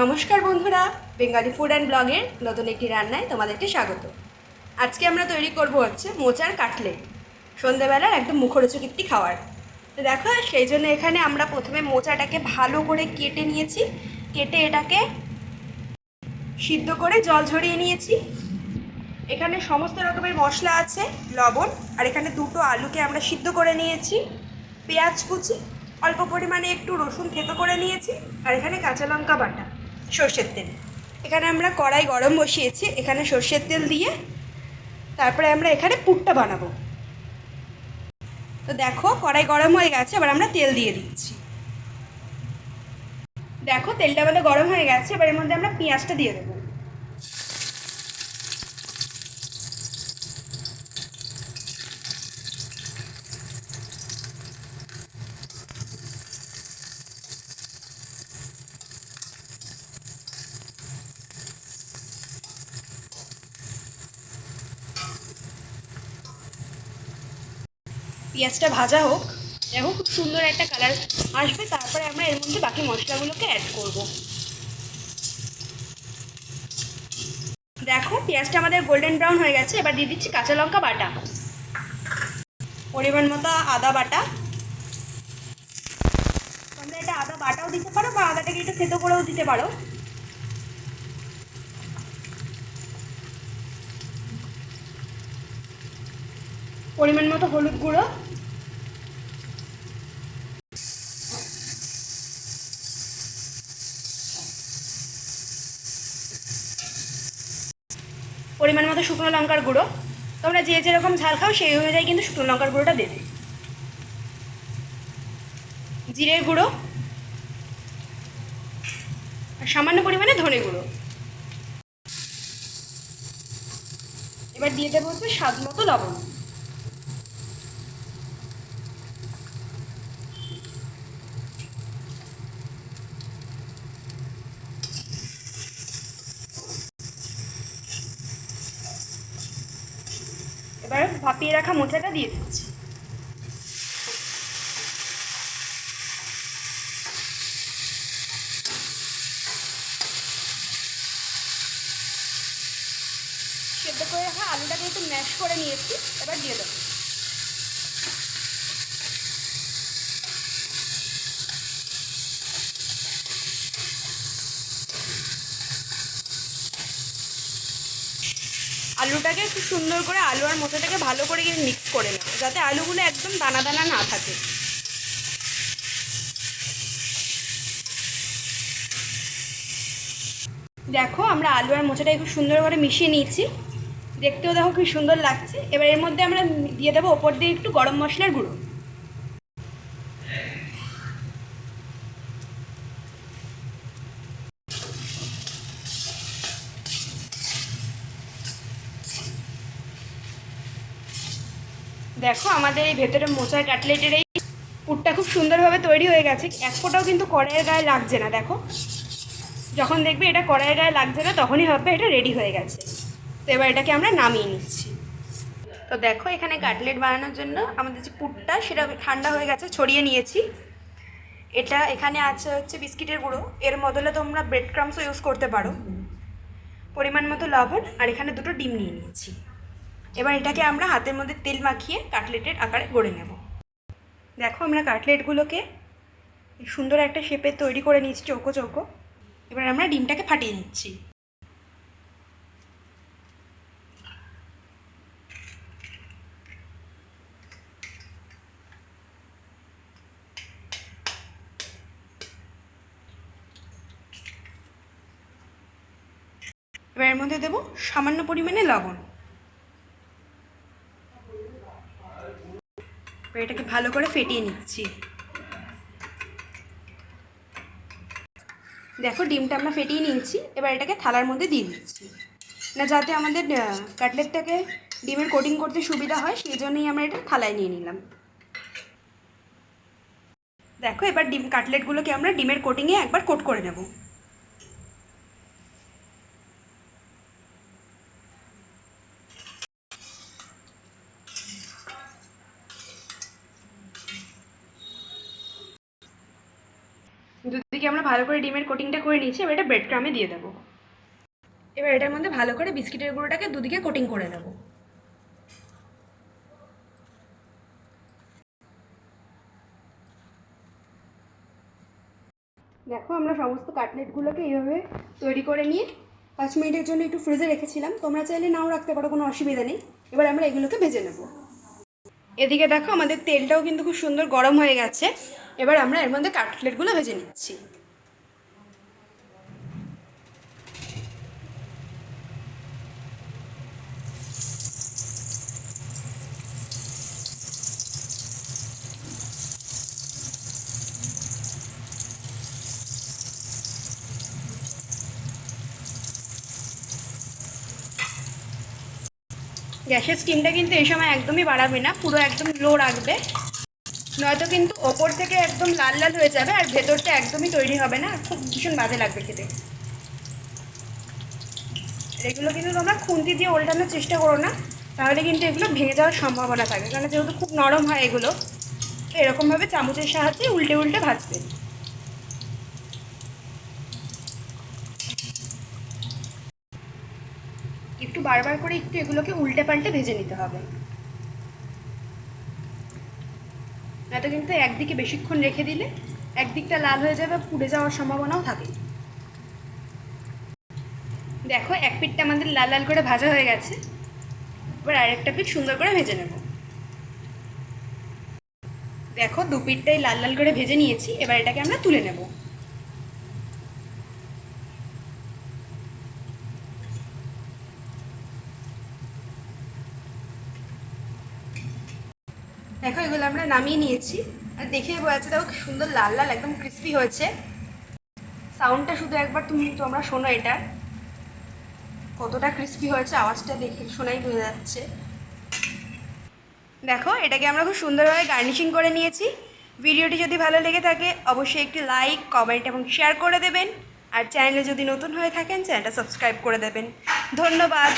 নমস্কার বন্ধুরা, Bengali food and ব্লগের নতুন একটি রান্নায় তোমাদেরকে স্বাগত। আজকে আমরা তৈরি করব হচ্ছে মোচার কাটলেট সন্ধেবেলার একদম মুখরোচক একটি খাবার তো দেখো, সেই জন্য এখানে আমরা প্রথমে মোচাটাকে ভালো করে কেটে নিয়েছি, কেটে এটাকে সিদ্ধ করে জল ঝরিয়ে নিয়েছি। এখানে সমস্ত রকমের মশলা আছে, লবণ, আর এখানে দুটো আলুকে আমরা সিদ্ধ করে নিয়েছি, পেঁয়াজ কুচি, অল্প পরিমাণে একটু রসুন থেতো করে নিয়েছি, আর এখানে কাঁচা লঙ্কা বাটা। সর্ষের তেল। এখানে আমরা কড়াই গরম বসিয়েছি, এখানে সর্ষের তেল দিয়ে তারপরে আমরা এখানে পুরটা বানাবো। তো দেখো, কড়াই গরম হয়ে গেছে, এবার আমরা তেল দিয়ে দিচ্ছি। দেখো, তেলটা আমাদের গরম হয়ে গেছে, এবার এর মধ্যে আমরা পেঁয়াজটা দিয়ে দেবো। পেঁয়াজটা ভাজা হোক, দেখো খুব সুন্দর একটা কালার আসবে, তারপরে আমরা এর মধ্যে বাকি মশলাগুলোকে অ্যাড করব। দেখো, পেঁয়াজটা আমাদের গোল্ডেন ব্রাউন হয়ে গেছে, এবার দিয়ে দিচ্ছি কাঁচা লঙ্কা বাটা। পরিমাণ মতো আদা বাটা। তোমরা এটা আদা বাটাও দিতে পারো বা আদাটাকে একটু থেতো করেও দিতে পারো। পরিমাণ মতো হলুদ গুঁড়ো। পরিমাণ মতো শুকনো লঙ্কার গুঁড়ো। তোমরা যে যেরকম ঝাল খাও সেই অনুযায়ী কিন্তু শুকনো লঙ্কার গুঁড়োটা দেবে। জিরের গুঁড়ো। আর সামান্য পরিমাণে ধনে গুঁড়ো। এবার দিয়ে দেবো হচ্ছে স্বাদ মতো লবণ। এবার ভাপিয়ে রাখা মোচাটা দিয়ে দিচ্ছি। সেদ্ধ করে রাখা আলুটাকে একটু ম্যাশ করে নিয়েছি, এবার দিয়ে দেবো। আলুটাকে খুব সুন্দর করে আলু আর মোচাটাকে ভালো করে মিক্স করে নেব যাতে আলুগুলো একদম দানা দানা না থাকে। দেখো, আমরা আলু আর মোচাটাকে খুব সুন্দর করে মিশিয়ে নিয়েছি। দেখতেও দেখো খুব সুন্দর লাগছে। এবার এর মধ্যে আমরা দিয়ে দেবো ওপর দিয়ে একটু গরম মশলার গুঁড়ো। দেখো, আমাদের এই ভেতরে মোচার কাটলেটের এই পুরটা খুব সুন্দরভাবে তৈরি হয়ে গেছে। এক ফোঁটাও কিন্তু কড়াইয়ের গায়ে লাগছে না, দেখো। যখন দেখবে এটা কড়াইয়ের গায়ে লাগছে না, তখনই হবে এটা রেডি হয়ে গেছে। তো এবার এটাকে আমরা নামিয়ে নিচ্ছি। তো দেখো, এখানে কাটলেট বানানোর জন্য আমাদের যে পুরটা, সেটা ঠান্ডা হয়ে গেছে, ছড়িয়ে নিয়েছি। এটা এখানে আছে হচ্ছে বিস্কিটের গুঁড়ো। এর বদলে তোমরা ব্রেড ক্রামসও ইউজ করতে পারো। পরিমাণ মতো লবণ, আর এখানে দুটো ডিম নিয়ে নিয়েছি। এবার এটাকে আমরা হাতের মধ্যে তেল মাখিয়ে কাটলেটের আকারে গড়ে নেব। দেখো আমরা কাটলেটগুলোকে সুন্দর একটা শেপে তৈরি করে নিচ্ছি চৌকো চৌকো। এবার আমরা ডিমটাকে ফাটিয়ে নিচ্ছি। এবার এর মধ্যে দেবো সামান্য পরিমাণে লবণ। এবার এটাকে ভালো করে ফেটিয়ে নিচ্ছি। দেখো, ডিমটা আমরা ফেটিয়ে নিয়েছি। এবার এটাকে থালার মধ্যে দিয়ে দিচ্ছি। না, যাতে আমাদের কাটলেটটাকে ডিমের কোটিং করতে সুবিধা হয় সেই জন্যই আমরা এটা থালায় নিয়ে নিলাম। দেখো, এবার ডিম, কাটলেটগুলোকে আমরা ডিমের কোটিংয়ে একবার কোট করে নেব। এদিকে আমরা ভালো করে ডিমের কোটিংটা করে নিয়েছি, এবার এটা ব্রেড ক্রামে দিয়ে দেবো। এবার এটার মধ্যে ভালো করে বিস্কিটের গুঁড়োটাকে দুদিকে কোটিং করে নেব। দেখো, আমরা সমস্ত কাটলেটগুলোকে এইভাবে তৈরি করে নিয়ে পাঁচ মিনিটের জন্য একটু ফ্রিজে রেখেছিলাম। তোমরা চাইলে নাও রাখতে পারো, কোনো অসুবিধা নেই। এবার আমরা এগুলোকে ভেজে নেব। এদিকে দেখো, আমাদের তেলটাও কিন্তু খুব সুন্দর গরম হয়ে গেছে। এবার আমরা এর মধ্যে কাটলেটগুলো ভেজে নিচ্ছি। গ্যাসের স্টিমটা কিন্তু এই সময় একদমই বাড়াবে না, পুরো একদম লো রাখবে। নয়তো কিন্তু ওপর থেকে একদম লাল লাল হয়ে যাবে আর ভেতরটা একদমই তৈরি হবে না। খুব ভীষণ বাজে লাগবে খেতে। এগুলো কিন্তু তোমরা খুন্তি দিয়ে ওল্টানোর চেষ্টা করো না, তাহলে কিন্তু এগুলো ভেঙে যাওয়ার সম্ভাবনা থাকে। কারণ যেহেতু খুব নরম হয় এগুলো, তো এরকমভাবে চামচের সাহায্যে উল্টে উল্টে ভাজবে। একটু বারবার করে একটু এগুলোকে উল্টে পাল্টে ভেজে নিতে হবে। নয়তো কিন্তু একদিকে বেশিক্ষণ রেখে দিলে একদিকটা লাল হয়ে যাবে, পুড়ে যাওয়ার সম্ভাবনাও থাকে। দেখো, এক পিঠটা আমাদের লাল লাল করে ভাজা হয়ে গেছে। এবার আরেকটা পিঠ সুন্দর করে ভেজে নেব। দেখো, দু পিঠটাই লাল লাল করে ভেজে নিয়েছি, এবার এটাকে আমরা তুলে নেব। দেখো, এগুলো আমরা নামিয়ে নিয়েছি। আর দেখে যাচ্ছে দেখো সুন্দর লাল লাল, একদম ক্রিস্পি হয়েছে। সাউন্ডটা শুধু একবার তুমি, তোমরা শোনো এটা। কতটা ক্রিস্পি হয়েছে আওয়াজটা দেখে, শোনাই বোঝা যাচ্ছে। দেখো, এটাকে আমরা খুব সুন্দরভাবে গার্নিশিং করে নিয়েছি। ভিডিওটি যদি ভালো লেগে থাকে, অবশ্যই একটি লাইক কমেন্ট এবং শেয়ার করে দেবেন। আর চ্যানেলে যদি নতুন হয়ে থাকেন চ্যানেলটা সাবস্ক্রাইব করে দেবেন। ধন্যবাদ।